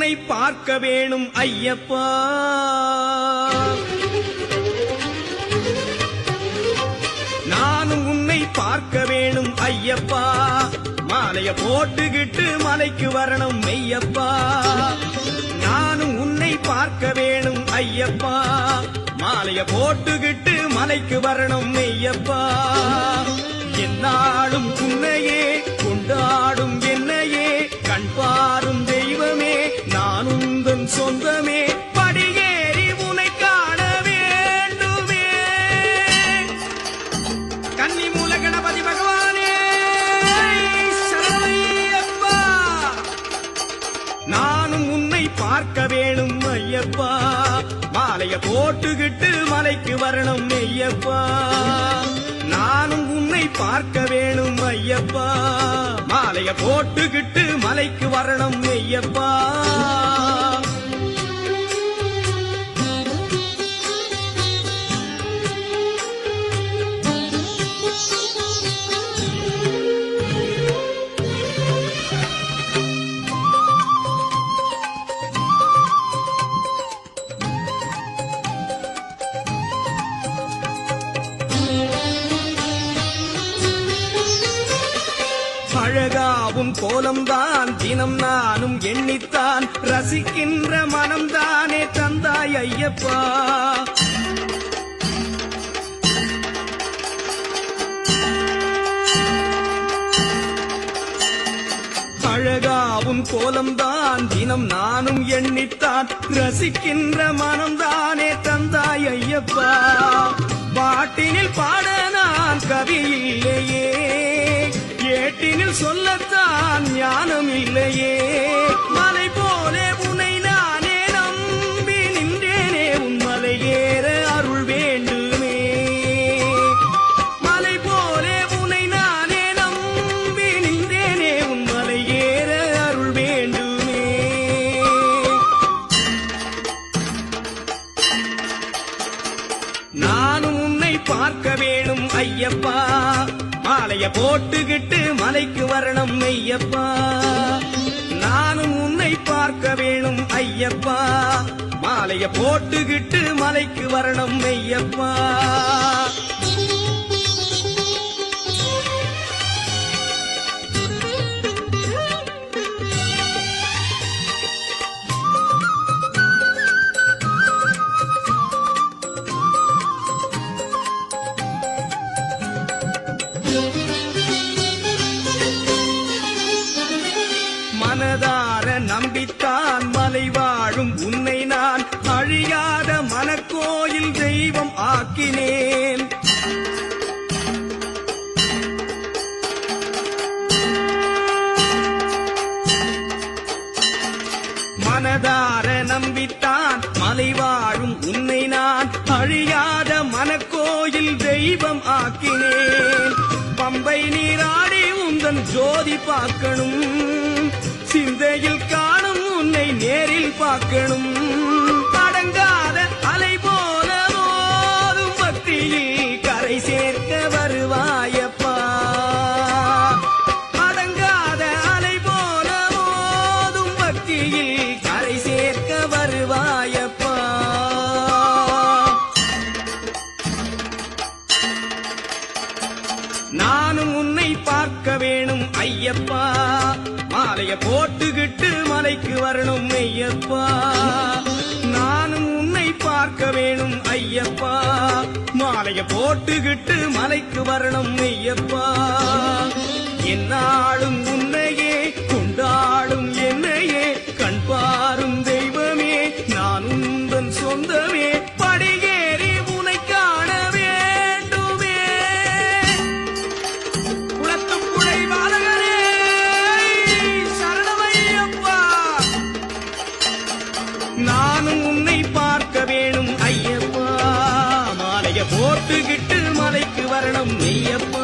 உன்னை பார்க்க வேணும் ஐயப்பா. நானும் உன்னை பார்க்க வேணும் ஐயப்பா. மாலைய போட்டுக்கிட்டு மலைக்கு வரணும் மெய்யப்பா. நானும் உன்னை பார்க்க வேணும் ஐயப்பா. மாலைய போட்டுக்கிட்டு மலைக்கு வரணும் மெய்யப்பா. என்னாலும் உன்னையே பார்க்க வேணும் ஐயப்பா. மாலைய போட்டுக்கிட்டு மலைக்கு வரணும் ஐயப்பா. நானும் உன்னை பார்க்க வேணும் ஐயப்பா. மாலைய போட்டுக்கிட்டு மலைக்கு வரணும் ஐயப்பா. அழகாவும் கோலம்தான் தினம் நானும் எண்ணித்தான். ரசிக்கின்ற மனம்தானே தந்தாய் ஐயப்பா. அழகாவும் கோலம்தான் தினம் நானும் எண்ணித்தான். ரசிக்கின்ற மனம்தானே தந்தாய் ஐயப்பா. பாட்டினில் பாட நான் கவி இல்லையே ஏட்டினில் சொல்லத்தான் ஞானம் இல்லையே மலை போலே உனை நானே நம்பி நின்றேனே. உன் மலை ஏற அருள் வேண்டுமே. மலை போலே உனை நானே நம்பி நின்றேனே. உன் மலை ஏற அருள் வேண்டுமே. நானும் பார்க்க வேணும் ஐயப்பா. மாலைய போட்டுக்கிட்டு மலைக்கு வரணும் ஐயப்பா. நானும் உன்னை பார்க்க வேணும் ஐயப்பா. மாலைய போட்டுக்கிட்டு மலைக்கு வரணும் ஐயப்பா. மனதார நம்பித்தான் மலை வாழும். உன்னை நான் அழியாத மனக்கோயில் தெய்வம் ஆக்கினேன். மனதார நம்பித்தான் மலை வாழும். உன்னை நான் அழியாத மனக்கோயில் தெய்வம் ஆக்கினேன். பம்பை நீராடி உந்தன் ஜோதி பார்க்கணும். சிந்தையில் காணும் உன்னை நேரில் பார்க்கணும். நானும் உன்னை பார்க்க வேணும் ஐயப்பா. மாலைய போட்டுக்கிட்டு மலைக்கு வரணும் ஐயப்பா. நானும் உன்னை பார்க்க வேணும் ஐயப்பா. மாலைய போட்டுக்கிட்டு மலைக்கு வரணும் ஐயப்பா. என்னாலும் உன்னையே நானும் உன்னை பார்க்க வேணும் ஐயப்பா. மாலைய போட்டுக்கிட்டு மலைக்கு வரணும் ஐயப்பா